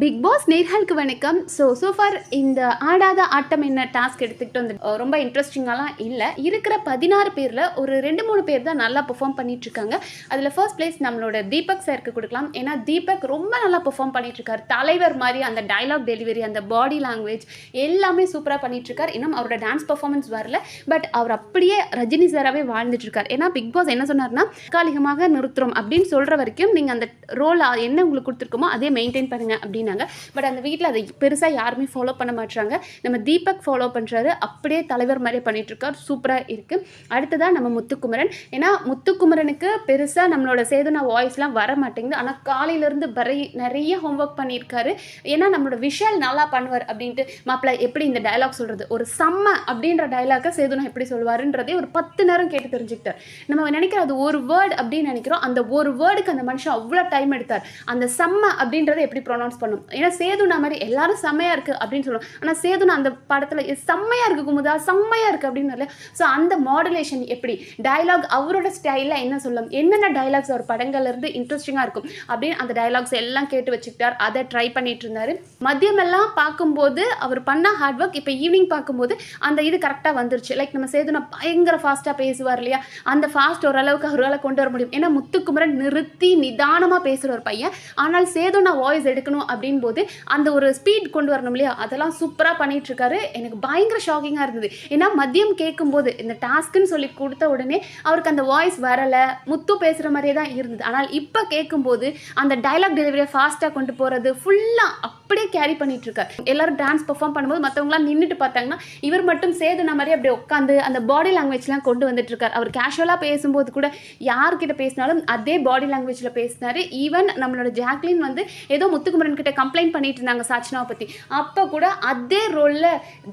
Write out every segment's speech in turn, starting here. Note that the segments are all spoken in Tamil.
பிக் பாஸ் நேர்களுக்கு வணக்கம். ஸோ சோஃபார் இந்த ஆடாத ஆட்டம் என்ன டாஸ்க் எடுத்துக்கிட்டு வந்து ரொம்ப இன்ட்ரெஸ்டிங்காலாம் இல்லை. இருக்கிற பதினாறு பேரில் ஒரு ரெண்டு மூணு பேர் தான் நல்லா பெர்ஃபார்ம் பண்ணிட்டு இருக்காங்க அதில் ஃபர்ஸ்ட் பிளேஸ் நம்மளோட தீபக் சாருக்கு கொடுக்கலாம். ஏன்னா தீபக் ரொம்ப நல்லா பெர்ஃபார்ம் பண்ணிட்டு தலைவர் மாதிரி அந்த டைலாக் டெலிவரி அந்த பாடி லாங்குவேஜ் எல்லாமே சூப்பராக பண்ணிட்டு இன்னும் அவரோட டான்ஸ் பெர்ஃபார்மன்ஸ் வரல. பட் அவர் அப்படியே ரஜினி சாராகவே வாழ்ந்துட்டு இருக்கார் ஏன்னா பிக் பாஸ் என்ன சொன்னார்னா தற்காலிகமாக நிறுத்துறோம் அப்படின்னு சொல்கிற வரைக்கும் நீங்கள் அந்த ரோல் என்ன உங்களுக்கு கொடுத்துருக்கோமோ அதே மெயின்டைன் பண்ணுங்க பேசினாங்க பட் அந்த வீட்டில் அதை பெருசாக யாருமே ஃபாலோ பண்ண மாட்டாங்க நம்ம தீபக் ஃபாலோ பண்ணுறாரு அப்படியே தலைவர் மாதிரி பண்ணிட்டு இருக்கார் சூப்பராக இருக்குது அடுத்ததாக நம்ம முத்துக்குமரன். ஏன்னா முத்துக்குமரனுக்கு பெருசாக நம்மளோட சேதுனா வாய்ஸ்லாம் வர மாட்டேங்குது. ஆனால் காலையிலேருந்து வரை நிறைய ஹோம்ஒர்க் பண்ணியிருக்காரு. ஏன்னா நம்மளோட விஷால் நல்லா பண்ணுவார் அப்படின்ட்டு மாப்பிள்ளை எப்படி இந்த டயலாக் சொல்கிறது ஒரு செம்ம அப்படின்ற டைலாக்கை சேதுனா எப்படி சொல்வாருன்றதே ஒரு பத்து நேரம் கேட்டு தெரிஞ்சுக்கிட்டார். நம்ம நினைக்கிற அது ஒரு வேர்டு அப்படின்னு நினைக்கிறோம். அந்த ஒரு வேர்டுக்கு அந்த மனுஷன் அவ்வளோ டைம் எடுத்தார். அந்த செம்ம அப்படின்றத எப்படி ப்ரொனவுன்ஸ் பண்ணும் ஏன்னா சேதுனா மாதிரி எல்லாரும் செம்மையாக இருக்குது அப்படின்னு சொல்லுவோம். ஆனால் சேதுனா அந்த படத்தில் செம்மையாக இருக்கு குமுதா செம்மையாக இருக்குது அப்படின்னு ஸோ அந்த மாடுலேஷன் எப்படி? டயலாக் அவரோட ஸ்டைலில் என்ன சொல்லும்? என்னென்ன டயலாக்ஸ் அவர் படங்கள்லேருந்து இன்ட்ரெஸ்டிங்காக இருக்கும்? அப்படின்னு அந்த டயலாக்ஸ் எல்லாம் கேட்டு வச்சுக்கிட்டார். அதை ட்ரை பண்ணிட்டு இருந்தார். மதியம் எல்லாம் பார்க்கும்போது அவர் பண்ண ஹார்ட் ஒர்க் இப்போ ஈவினிங் பார்க்கும்போது அந்த இது கரெக்டாக வந்துருச்சு. லைக் நம்ம சேதுனா பயங்கர ஃபாஸ்ட்டாக பேசுவார் இல்லையா? அந்த ஃபாஸ்ட் ஓரளவுக்கு அவரால் கொண்டு வர முடியும். ஏன்னா முத்துக்குமரன் நிறுத்தி நிதானமாக பேசுகிற ஒரு பையன். ஆனால் சேதுனா வாய்ஸ் எடுக்கணும் அப்படின் போது அந்த ஒரு ஸ்பீட் கொண்டு வரணும் இல்லையா? அதெல்லாம் சூப்பராக பண்ணிட்டு இருக்காரு எனக்கு பயங்கர ஷாக்கிங்காக இருந்தது. ஏன்னா மதியம் கேட்கும்போது இந்த டாஸ்க்குன்னு சொல்லி கொடுத்த உடனே அவருக்கு அந்த வாய்ஸ் வரலை. முத்து பேசுகிற மாதிரியே தான் இருந்தது. ஆனால் இப்போ கேட்கும்போது அந்த டைலாக் டெலிவரியை ஃபாஸ்ட்டாக கொண்டு போகிறது ஃபுல்லாக அப்படியே கேரி பண்ணிட்டு இருக்காரு எல்லாரும் டான்ஸ் பெர்ஃபார்ம் பண்ணும்போது மற்றவங்களாம் நின்றுட்டு பார்த்தாங்கன்னா இவர் மட்டும் சேதுனா மாதிரி அப்படியே உட்காந்து அந்த பாடி லாங்குவேஜ்லாம் கொண்டு வந்துட்டு இருக்காரு அவர் கேஷுவலாக பேசும்போது கூட யார்கிட்ட பேசினாலும் அதே பாடி லாங்குவேஜில் பேசினாரு. ஈவன் நம்மளோட ஜாக்லின் வந்து ஏதோ முத்துக்குமரன் கிட்ட கம்ப்ளைண்ட் பண்ணிட்டு இருந்தாங்க சாச்சனாவை பற்றி அப்போ கூட அதே ரோலில்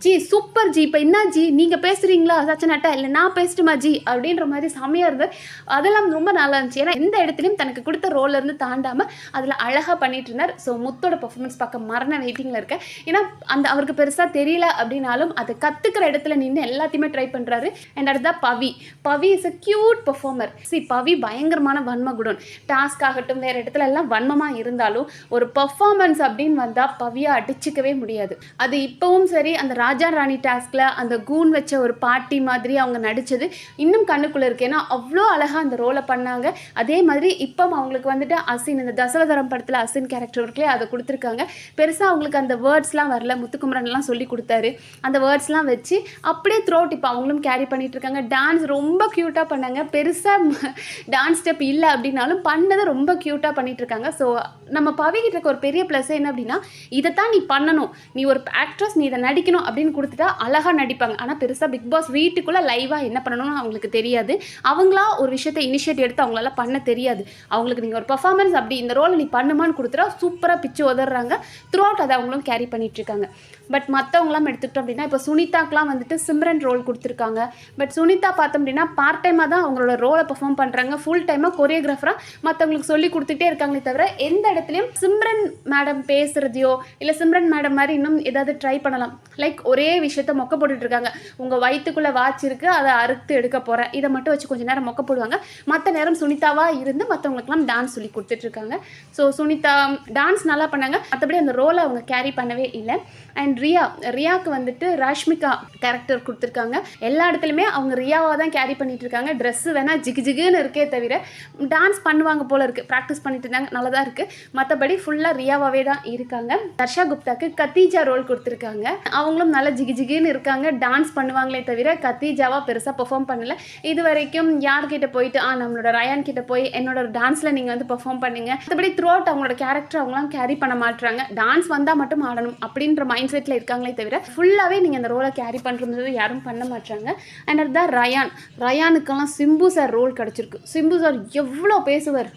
ஜி சூப்பர் ஜி இப்போ என்ன ஜி? நீங்கள் பேசுகிறீங்களா சச்சனாட்டா இல்லை நான் பேசட்டுமா ஜி? அப்படின்ற மாதிரி செமையாக இருந்தது. அதெல்லாம் ரொம்ப நல்லா இருந்துச்சு. ஏன்னா எந்த இடத்துலையும் தனக்கு கொடுத்த ரோல்லேருந்து தாண்டாமல் அதில் அழகாக பண்ணிட்டு இருந்தார். ஸோ முத்தோட பர்ஃபார்மன்ஸ் பார்க்க மரண வெயிட்டிங்கில் இருக்கேன் ஏன்னா அந்த அவருக்கு பெருசாக தெரியல அப்படின்னாலும் அதை கற்றுக்கிற இடத்துல நின்று எல்லாத்தையுமே ட்ரை பண்ணுறாரு அண்ட் அடுத்தா Pavi. Pavi is a cute performer C Pavi பயங்கரமான வன்ம குடன் டாஸ்க் ஆகட்டும் வேறு இடத்துல எல்லாம் வன்மமாக இருந்தாலும் ஒரு பர்ஃபார்மன்ஸ் அப்படின்னு வந்தால் பவியை அடிச்சிக்கவே முடியாது. அது இப்போவும் சரி அந்த ராஜா ராணி டாஸ்கில் அந்த கூன் வச்ச ஒரு பாட்டி மாதிரி அவங்க நடித்தது இன்னும் கண்ணுக்குள்ளே இருக்கு. ஏன்னா அவ்வளோ அழகாக அந்த ரோலை பண்ணாங்க. அதே மாதிரி இப்போ அவங்களுக்கு வந்துட்டு அசின் இந்த தசவதரம் படத்தில் அசின் கேரக்டர் இருக்குல்லையே அதை கொடுத்துருக்காங்க. பெருசாக அவங்களுக்கு அந்த வேர்ட்ஸ்லாம் வரல முத்துக்குமரன்லாம் சொல்லி கொடுத்தாரு. அந்த வேர்ட்ஸ்லாம் வச்சு அப்படியே த்ரோட் இப்போ அவங்களும் கேரி பண்ணிகிட்டு இருக்காங்க. டான்ஸ் ரொம்ப க்யூட்டாக பண்ணாங்க. பெருசாக டான்ஸ் ஸ்டெப் இல்லை அப்படின்னாலும் பண்ணதை ரொம்ப க்யூட்டாக பண்ணிட்டு இருக்காங்க. ஸோ நம்ம பவிக்கிட்டு இருக்க ஒரு பெரிய ப்ளஸ் என்ன அப்படின்னா இதைத்தான் நீ பண்ணணும். நீ ஒரு ஆக்ட்ரஸ் நீ இதை நடிக்கணும் அப்படின்னு கொடுத்துட்டா அழகாக நடிப்பாங்க. ஆனால் பெருசாக பிக் பாஸ் வீட்டுக்குள்ளே லைவாக என்ன பண்ணணும்னு அவங்களுக்கு தெரியாது. அவங்களா ஒரு விஷயத்தை இனிஷியேட் எடுத்து அவங்களால பண்ண தெரியாது. அவங்களுக்கு நீங்கள் ஒரு பர்ஃபார்மன்ஸ் அப்படி இந்த ரோலை நீ பண்ணுமான்னு கொடுத்துட்டா சூப்பராக பிச்சு உதறாங்க த்ரூ அவுட் அதை அவங்களும் கேரி பண்ணிட்டு இருக்காங்க. பட் மற்றவங்களாம் எடுத்துக்கிட்டோம் அப்படின்னா இப்போ சுனிதாக்கெலாம் வந்துட்டு சிம்ரன் ரோல் கொடுத்துருக்காங்க. பட் சுனிதா பார்த்தோம் அப்படின்னா பார்ட் டைமாக தான் அவங்களோட ரோலை பெர்ஃபார்ம் பண்ணுறாங்க ஃபுல் டைமாக கொரியோகிராஃபராக மற்றவங்களுக்கு சொல்லி கொடுத்துட்டே இருக்காங்களே தவிர எந்த இடத்துலையும் சிம்ரன் மேடம் பேசுகிறதையோ இல்லை சிம்ரன் மேடம் மாதிரி இன்னும் ஏதாவது ட்ரை பண்ணலாம். லைக் ஒரே விஷயத்த மொக்க போட்டுட்டு இருக்காங்க உங்கள் வயிற்றுக்குள்ளே வாட்ச் இருக்குது அதை அறுத்து எடுக்க போகிறேன் இதை மட்டும் வச்சு கொஞ்ச நேரம் மொக்க போடுவாங்க. மற்ற நேரம் சுனிதாவாக இருந்து மற்றவங்களுக்குலாம் டான்ஸ் சொல்லி கொடுத்துட்ருக்காங்க. ஸோ சுனிதா டான்ஸ் நல்லா பண்ணாங்க. மற்றபடி அந்த ரோலை அவங்க கேரி பண்ணவே இல்லை. அண்ட் ரியா ரியாவுக்கு வந்துட்டு ராஷ்மிகா கேரக்டர் கொடுத்துருக்காங்க. எல்லா இடத்துலையுமே அவங்க ரியாவாக தான் கேரி பண்ணிட்டு இருக்காங்க ட்ரெஸ்ஸு வேணால் ஜிகு ஜிகுன்னு இருக்கே தவிர டான்ஸ் பண்ணுவாங்க போல இருக்குது ப்ராக்டிஸ் பண்ணிட்டு இருந்தாங்க. நல்லா தான் இருக்குது மற்றபடி ஃபுல்லாக ரியாவாகவே தான் இருக்காங்க. தர்ஷா குப்தாக்கு கத்தீஜா ரோல் கொடுத்துருக்காங்க. அவங்களும் நல்லா ஜிகி ஜிகின்னு இருக்காங்க. டான்ஸ் பண்ணுவாங்களே தவிர கத்தீஜாவாக பெருசாக பெர்ஃபார்ம் பண்ணல. இது வரைக்கும் யார்கிட்ட போயிட்டு ஆ நம்மளோட ரயான் கிட்ட போய் என்னோட டான்ஸில் நீங்கள் வந்து பெர்ஃபார்ம் பண்ணுங்க. மற்றபடி த்ரூ அவுட் அவங்களோட கேரக்டர் அவங்களாம் கேரி பண்ண மாட்டுறாங்க டான்ஸ் வந்தால் மட்டும் ஆடணும் அப்படின்ற மைண்ட் செட்டில் இருக்காங்களே தவிர ஃபுல்லாகவே நீங்கள் அந்த ரோலை கேரி பண்ணுறது யாரும் பண்ண மாட்டாங்க அண்ட் அதுதான் ரயான். ரயானுக்கெல்லாம் சிம்பு சார் ரோல் கிடச்சிருக்கு. சிம்பு சார் எவ்வளோ பேசுவார்.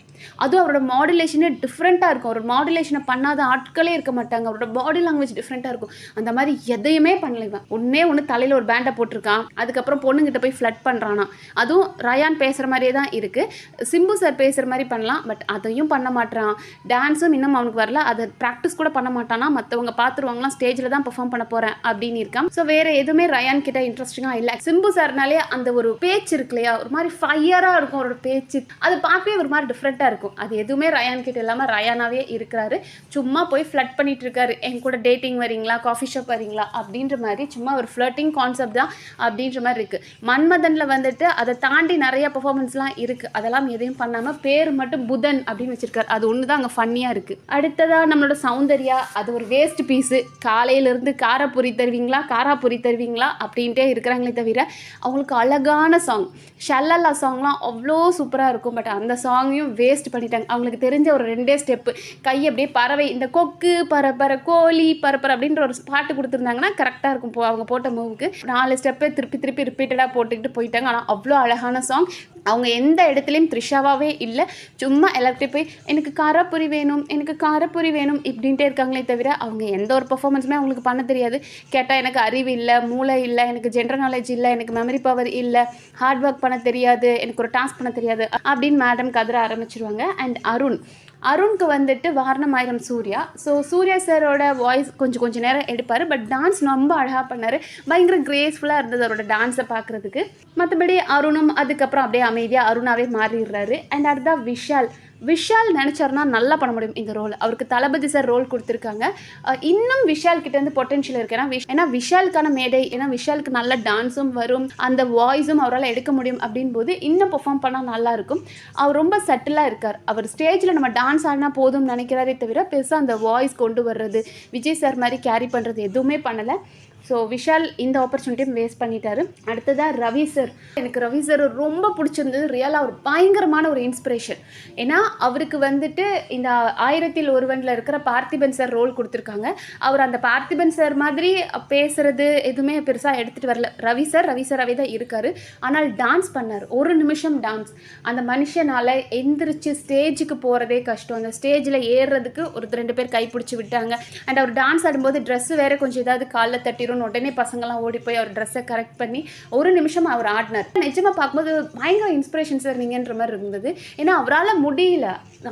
அதுவும் அவரோட மாடுலேஷனே டிஃப்ரெண்ட்டாக இருக்கும். ஒரு மாடுலேஷனை பண்ணாத ஆட்களே இருக்க மாட்டாங்க. அவரோட பாடி லாங்குவேஜ் டிஃப்ரெண்ட்டாக இருக்கும். அந்த மாதிரி எதையுமே பண்ணல இவன். ஒன்றே ஒன்று தலையில் ஒரு பேண்டை போட்டிருக்கான். அதுக்கப்புறம் பொண்ணுங்கிட்ட போய் ஃப்ளட் பண்ணுறானா அதுவும் ரயான் பேசுகிற மாதிரியே தான் இருக்குது சிம்பு சார் பேசுகிற மாதிரி பண்ணலாம் பட் அதையும் பண்ண மாட்டான் டான்ஸும் இன்னும் அவனுக்கு வரல. அதை ப்ராக்டிஸ் கூட பண்ண மாட்டானா. மற்றவங்க பார்த்துருவாங்களாம் ஸ்டேஜில் தான் பெர்ஃபார்ம் பண்ண போகிறேன் அப்படின்னு இருக்கான். ஸோ வேறு எதுவுமே ரயான் கிட்ட இன்ட்ரெஸ்டிங்காக இல்லை. சிம்பு சார்னாலே அந்த ஒரு பேச்சு இருக்கு இல்லையா? ஒரு மாதிரி ஃபயராக இருக்கும் அவரோட பேச்சு. அது பார்க்கவே ஒரு மாதிரி டிஃப்ரெண்ட்டாக இருக்கும். அது எதுவுமே ரயான் கிட்ட இல்லாமல் ரயானாவே இருக்கிறாரு. சும்மா போய் ஃப்ளட் பண்ணிட்டு இருக்காரு என் கூட டேட்டிங் வரீங்களா காஃபி ஷாப் வரீங்களா அப்படின்ற மாதிரி சும்மா ஒரு ஃப்ளட்டிங் கான்செப்ட் தான் அப்படின்ற மாதிரி இருக்குது மன்மதனில் வந்துட்டு அதை தாண்டி நிறைய பர்ஃபார்மன்ஸ்லாம் இருக்குது அதெல்லாம் எதையும் பண்ணாமல் பேர் மட்டும் புதன் அப்படின்னு வச்சிருக்காரு. அது ஒன்று தான் அங்கே ஃபன்னியாக இருக்குது அடுத்ததாக நம்மளோட சௌந்தர்யா அது ஒரு வேஸ்ட் பீஸு காலையிலேருந்து காரப்பொரி தருவீங்களா? காராப்பொரி தருவீங்களா? அப்படின்ட்டே இருக்கிறாங்களே தவிர அவங்களுக்கு அழகான சாங் ஷல்லல்லா சாங்லாம் அவ்வளோ சூப்பராக இருக்கும். பட் அந்த சாங்கையும் வேஸ்ட் பண்ணிட்டாங்க. அவங்களுக்கு தெரிஞ்ச ஒரு ரெண்டே ஸ்டெப் ஸ்டெப்பு கை அப்படியே பறவை இந்த கொக்கு பரப்பர கோழி பரப்பற அப்படின்ற ஒரு பாட்டு கொடுத்துருந்தாங்கன்னா கரெக்டாக இருக்கும் போ அவங்க போட்ட மூவுக்கு நாலு ஸ்டெப்பை திருப்பி திருப்பி ரிப்பீட்டடாக போட்டுக்கிட்டு போயிட்டாங்க. ஆனால் அவ்வளோ அழகான சாங் அவங்க எந்த இடத்துலையும் த்ரிஷாவாகவே இல்லை. சும்மா எல்லார்கிட்டையும் போய் எனக்கு காரப்பொரி வேணும் எனக்கு காரப்பொரி வேணும் இப்படின்ட்டே இருக்காங்களே தவிர அவங்க எந்த ஒரு பர்ஃபார்மன்ஸுமே அவங்களுக்கு பண்ண தெரியாது. கேட்டால் எனக்கு அறிவு இல்லை மூளை இல்லை எனக்கு ஜென்ரல் நாலேஜ் இல்லை எனக்கு மெமரி பவர் இல்லை ஹார்ட் ஒர்க் பண்ண தெரியாது எனக்கு ஒரு டாஸ்க் பண்ண தெரியாது அப்படின்னு மேடம் கதற ஆரம்பிச்சிருவாங்க. அண்ட் அருண் அருணுக்கு வந்துட்டு வாரணம் ஆயிரம் சூர்யா. ஸோ சூர்யா சாரோட வாய்ஸ் கொஞ்சம் கொஞ்சம் நேரம் எடுப்பார். பட் டான்ஸ் ரொம்ப அழகாக பண்ணார். பயங்கர கிரேஸ்ஃபுல்லாக இருந்தது அவரோட டான்ஸை பார்க்குறதுக்கு மற்றபடி அருணும் அதுக்கப்புறம் அப்படியே அமைதியாக அருணாவே மாறிடுறாரு. அண்ட் அடுத்தா விஷால். விஷால் நினச்சாருன்னா நல்லா பண்ண முடியும் இந்த ரோல் அவருக்கு தளபதி சார் ரோல் கொடுத்துருக்காங்க. இன்னும் விஷால் கிட்ட இருந்து பொட்டன்ஷியல் இருக்கு. ஏன்னா விஷ்- ஏன்னா விஷாலுக்கான மேடை ஏன்னா விஷாலுக்கு நல்ல டான்ஸும் வரும். அந்த வாய்ஸும் அவரால் எடுக்க முடியும் அப்படின் போது இன்னும் பெர்ஃபார்ம் பண்ணால் நல்லாயிருக்கும் அவர் ரொம்ப சட்டிலாக இருக்கார். அவர் ஸ்டேஜில் நம்ம டான்ஸ் ஆடினா போதும்னு நினைக்கிறாரே தவிர பெருசாக அந்த வாய்ஸ் கொண்டு வர்றது விஜய் சார் மாதிரி கேரி பண்ணுறது எதுவுமே பண்ணலை. ஸோ விஷால் இந்த ஆப்பர்ச்சுனிட்டியும் வேஸ்ட் பண்ணிட்டாரு. அடுத்ததாக ரவி சார் எனக்கு ரவி சார் ரொம்ப பிடிச்சிருந்தது. ரியலாக ஒரு பயங்கரமான ஒரு இன்ஸ்பிரேஷன் ஏன்னா அவருக்கு வந்துட்டு இந்த ஆயிரத்தில் ஒருவனில் இருக்கிற பார்த்திபன் சார் ரோல் கொடுத்துருக்காங்க. அவர் அந்த பார்த்திபன் சார் மாதிரி பேசுறது எதுவுமே பெருசாக எடுத்துகிட்டு வரல. ரவி சார் ரவி சாராகவே தான் இருக்கார். ஆனால் டான்ஸ் பண்ணார். ஒரு நிமிஷம் டான்ஸ் அந்த மனுஷனால் எந்திரிச்சு ஸ்டேஜுக்கு போகிறதே கஷ்டம். அந்த ஸ்டேஜில் ஏறுறதுக்கு ஒருத்தர் ரெண்டு பேர் கைப்பிடிச்சி விட்டாங்க. அண்ட் அவர் டான்ஸ் ஆடும்போது ட்ரெஸ்ஸு வேறு கொஞ்சம் ஏதாவது காலில் உடனே பசங்கள்லாம் ஓடி போய் அவர் ட்ரெஸ்ஸை கரெக்ட் பண்ணி ஒரு நிமிஷம் அவர் ஆடினார். நிஜமாக பார்க்கும்போது பயங்கர இன்ஸ்பிரேஷன் சார் நீங்கன்ற மாதிரி இருந்தது. ஏன்னா அவரால் முடியல.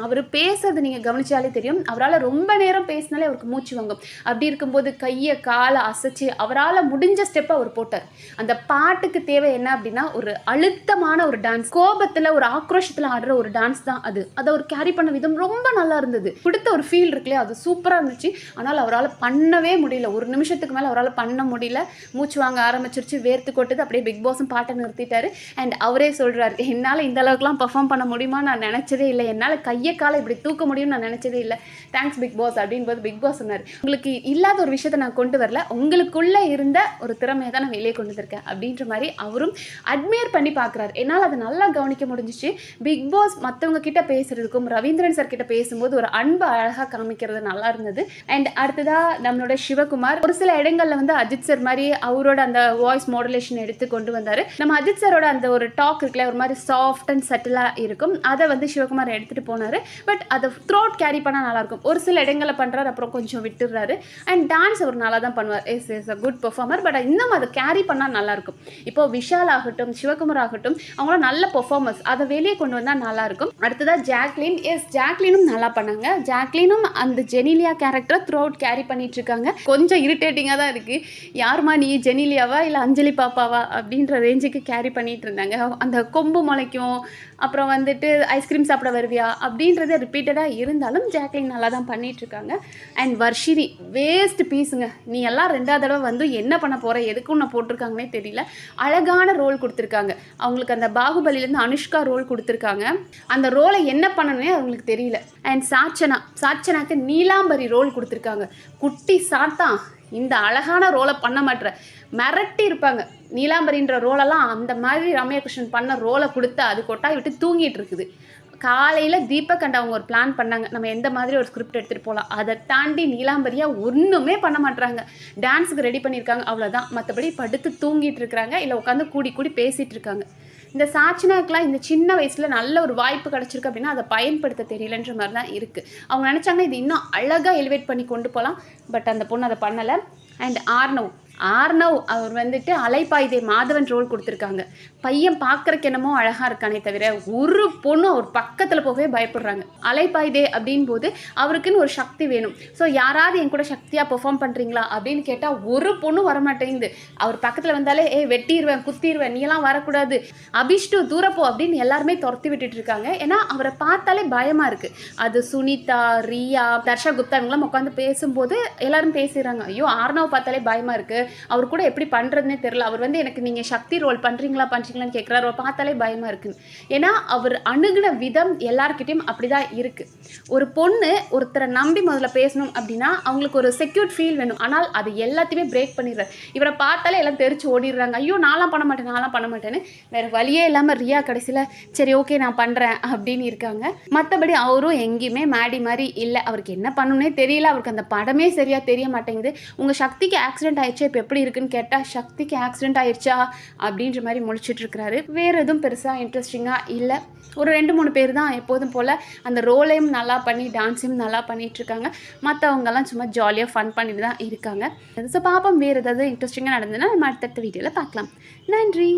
அவர் பேசுறது நீங்கள் கவனிச்சாலே தெரியும். அவரால் ரொம்ப நேரம் பேசினாலே அவருக்கு மூச்சு வாங்கும். அப்படி இருக்கும்போது கையை காலை அசைச்சு அவரால் முடிஞ்ச ஸ்டெப்பை அவர் போட்டார். அந்த பாட்டுக்கு தேவை என்ன அப்படின்னா ஒரு அழுத்தமான ஒரு டான்ஸ் கோபத்தில் ஒரு ஆக்ரோஷத்தில் ஆடுற ஒரு டான்ஸ் தான் அது. அதை அவர் கேரி பண்ண விதம் ரொம்ப நல்லா இருந்தது. கொடுத்த ஒரு ஃபீல் இருக்குல்லையா? அது சூப்பராக இருந்துச்சு. ஆனால் அவரால் பண்ணவே முடியல. ஒரு நிமிஷத்துக்கு மேலே அவரால் பண்ண முடியல. மூச்சு வாங்க ஆரம்பிச்சிருச்சு வேர்த்து கொட்டுது அப்படியே பிக் பாஸும் பாட்டை நிறுத்திட்டாரு. அண்ட் அவரே சொல்கிறாரு என்னால் இந்த அளவுக்குலாம் பர்ஃபார்ம் பண்ண முடியுமா? நான் நினச்சதே இல்லை. என்னால் கையை காலை இப்படி தூக்க முடியும்னு நான் நினச்சதே இல்லை. தேங்க்ஸ் பிக் பாஸ் அப்படின்போது பிக் பாஸ் சொன்னார் உங்களுக்கு இல்லாத ஒரு விஷயத்தை நான் கொண்டு வரல. உங்களுக்குள்ளே இருந்த ஒரு திறமையை தான் நான் வெளியே கொண்டு வந்திருக்கேன். அப்படின்ற மாதிரி அவரும் அட்மையர் பண்ணி பார்க்குறாரு. என்னால் அதை நல்லா கவனிக்க முடிஞ்சிச்சு. பிக் பாஸ் மற்றவங்க கிட்ட பேசுறதுக்கும் ரவீந்திரன் சார் கிட்ட பேசும்போது ஒரு அன்பு அழகாக காமிக்கிறது நல்லா இருந்தது. அண்ட் அடுத்ததாக நம்மளோட சிவகுமார் ஒரு சில இடங்களில் வந்து அஜித் சார் மாதிரி அவரோட அந்த வாய்ஸ் மாடுலேஷன் எடுத்து கொண்டு வந்தார். நம்ம அஜித் சாரோட அந்த ஒரு டாக் இருக்குல்ல ஒரு மாதிரி சாஃப்ட் அண்ட் சட்டிலாக இருக்கும். அதை வந்து சிவகுமார் எடுத்துகிட்டு போனார். பட் அதை த்ரோட் கேரி பண்ணால் நல்லாயிருக்கும் ஒரு சில இடங்களில் பண்ணுறாரு அப்புறம் கொஞ்சம் விட்டுடுறாரு. அண்ட் டான்ஸ் அவர் நல்லா தான் பண்ணுவார் yes yes a good performer but இன்னும் அதை கேரி பண்ணால் நல்லாயிருக்கும் இப்போது விஷால் ஆகட்டும் சிவகுமார் ஆகட்டும் அவங்களும் நல்ல பெர்ஃபார்மன்ஸ் அதை வெளியே கொண்டு வந்தால் நல்லாயிருக்கும் அடுத்ததாக ஜாக்லின். எஸ் ஜாக்லினும் நல்லா பண்ணாங்க. ஜாக்லினும் அந்த ஜெனிலியா கேரக்டரை த்ரோ அவுட் கேரி பண்ணிட்டு இருக்காங்க. கொஞ்சம் இரிட்டேட்டிங்காக தான் இருக்குது யாருமா நீ? ஜெனிலியாவா இல்லை அஞ்சலி பாப்பாவா? அப்படின்ற ரேஞ்சுக்கு கேரி பண்ணிகிட்டு இருந்தாங்க. அந்த கொம்பு முளைக்கும். அப்புறம் வந்துட்டு ஐஸ்கிரீம் சாப்பிட வருவியா? அப்படின்றது ரிப்பீட்டடாக இருந்தாலும் ஜாக்லின் நல்லா தான் பண்ணிகிட்ருக்காங்க அண்ட் வர்ஷினி வேஸ்ட் பீஸுங்க நீ எல்லாம் ரெண்டாவது தடவை வந்து என்ன பண்ண போகிற எதுக்கு உன்னை போட்டிருக்காங்கன்னே தெரியல. அழகான ரோல் கொடுத்துருக்காங்க. அவங்களுக்கு அந்த பாகுபலிலேருந்து அனுஷ்கா ரோல் கொடுத்துருக்காங்க. அந்த ரோலை என்ன பண்ணணும்னே அவங்களுக்கு தெரியல. அண்ட் சாச்சனா சாச்சனாக்கு நீலாம்பரி ரோல் கொடுத்துருக்காங்க. குட்டி சாத்தான். இந்த அழகான ரோலை பண்ண மாட்டேற. மிரட்டி இருப்பாங்க. நீலாம்பரின்ற ரோலெல்லாம் அந்த மாதிரி ரம்யா கிருஷ்ணன் பண்ண ரோலை கொடுத்து அது கொட்டாய் விட்டு தூங்கிட்டு இருக்குது. காலையில் தீபக் அண்ட் அவங்க ஒரு பிளான் பண்ணாங்க. நம்ம எந்த மாதிரி ஒரு ஸ்கிரிப்ட் எடுத்துகிட்டு போகலாம் அதை தாண்டி நீலாம்பரியாக ஒன்றுமே பண்ண மாட்றாங்க டான்ஸுக்கு ரெடி பண்ணியிருக்காங்க. அவ்வளோதான் மற்றபடி படுத்து தூங்கிட்டு இருக்கிறாங்க. இல்லை உட்காந்து கூடி கூடி பேசிகிட்டு இருக்காங்க. இந்த சாட்சினாக்கெலாம் இந்த சின்ன வயசில் நல்ல ஒரு வாய்ப்பு கிடச்சிருக்கு அப்படின்னா அதை பயன்படுத்த தெரியலன்ற மாதிரி தான் இருக்குது அவங்க நினச்சாங்கன்னா இது இன்னும் அழகாக எலிவேட் பண்ணி கொண்டு போகலாம் பட் அந்த பொண்ணு அதை பண்ணலை. அண்ட் ஆர்னவ் ஆர்னவ் அவர் வந்துட்டு அலைப்பாய்தே மாதவன் ரோல் கொடுத்துருக்காங்க. பையன் பார்க்குறக்கு என்னமோ அழகாக இருக்கானே தவிர ஒரு பொண்ணு அவர் பக்கத்தில் போகவே பயப்படுறாங்க. அலைப்பாய்தே அப்படின் போது அவருக்குன்னு ஒரு சக்தி வேணும். ஸோ யாராவது என் கூட சக்தியாக பெர்ஃபார்ம் பண்ணுறீங்களா அப்படின்னு கேட்டால் ஒரு பொண்ணும் வரமாட்டேங்குது. அவர் பக்கத்தில் வந்தாலே ஏ வெட்டிடுவேன் குத்திடுவேன் நீலாம் வரக்கூடாது. அபிஷ்டு தூரப்போ அப்படின்னு எல்லாருமே துரத்தி விட்டுட்டு இருக்காங்க. ஏன்னா அவரை பார்த்தாலே பயமாக இருக்குது அது சுனிதா ரியா தர்ஷா குப்தா இவங்களாம் உட்காந்து பேசும்போது எல்லாரும் பேசுகிறாங்க ஐயோ ஆர்னவ் பார்த்தாலே பயமாக இருக்குது அவர் கூட எப்படி பண்ணுறதுனே தெரில அவர் வந்து எனக்கு நீங்கள் சக்தி ரோல் பண்ணுறீங்களா பண்ணுறீங்களான்னு கேட்குறாரு அவர் பார்த்தாலே பயமாக இருக்குன்னு ஏன்னா அவர் அணுகின விதம் எல்லார்கிட்டயும் அப்படி தான் இருக்குது ஒரு பொண்ணு ஒருத்தரை நம்பி முதல்ல பேசணும் அப்படின்னா அவங்களுக்கு ஒரு செக்யூர் ஃபீல் வேணும். ஆனால் அது எல்லாத்தையுமே பிரேக் பண்ணிடுறாரு. இவரை பார்த்தாலே எல்லாம் தெரிச்சு ஓடிடுறாங்க. ஐயோ நான்லாம் பண்ண மாட்டேன் நான்லாம் பண்ண மாட்டேன்னு வேறு வழியே இல்லாமல் ரியா கடைசியில் சரி ஓகே நான் பண்ணுறேன் அப்படின்னு இருக்காங்க. மற்றபடி அவரும் எங்கேயுமே மேடி மாதிரி இல்லை. அவருக்கு என்ன பண்ணணும்னே தெரியல. அவருக்கு அந்த படமே சரியாக தெரிய மாட்டேங்குது. உங்கள் சக்திக்கு ஆக்சிடென்ட் ஆயிடுச்சு இப்போ எப்படி இருக்குன்னு கேட்டால் சக்திக்கு ஆக்சிடென்ட் ஆயிடுச்சா அப்படின்ற மாதிரி முழிச்சிட்டு இருக்கிறாரு. வேறு எதுவும் பெருசாக இன்ட்ரெஸ்டிங்காக இல்லை. ஒரு ரெண்டு மூணு பேர் தான் எப்போதும் போல் அந்த ரோலையும் நல்லா பண்ணி டான்ஸையும் நல்லா பண்ணிகிட்ருக்காங்க மற்றவங்கெல்லாம் சும்மா ஜாலியாக ஃபன் பண்ணிட்டு தான் இருக்காங்க. ஸோ பாப்போம் வேறு ஏதாவது இன்ட்ரெஸ்டிங்காக நடந்ததுன்னா நம்ம அடுத்தடுத்த வீடியோவில் பார்க்கலாம் நன்றி!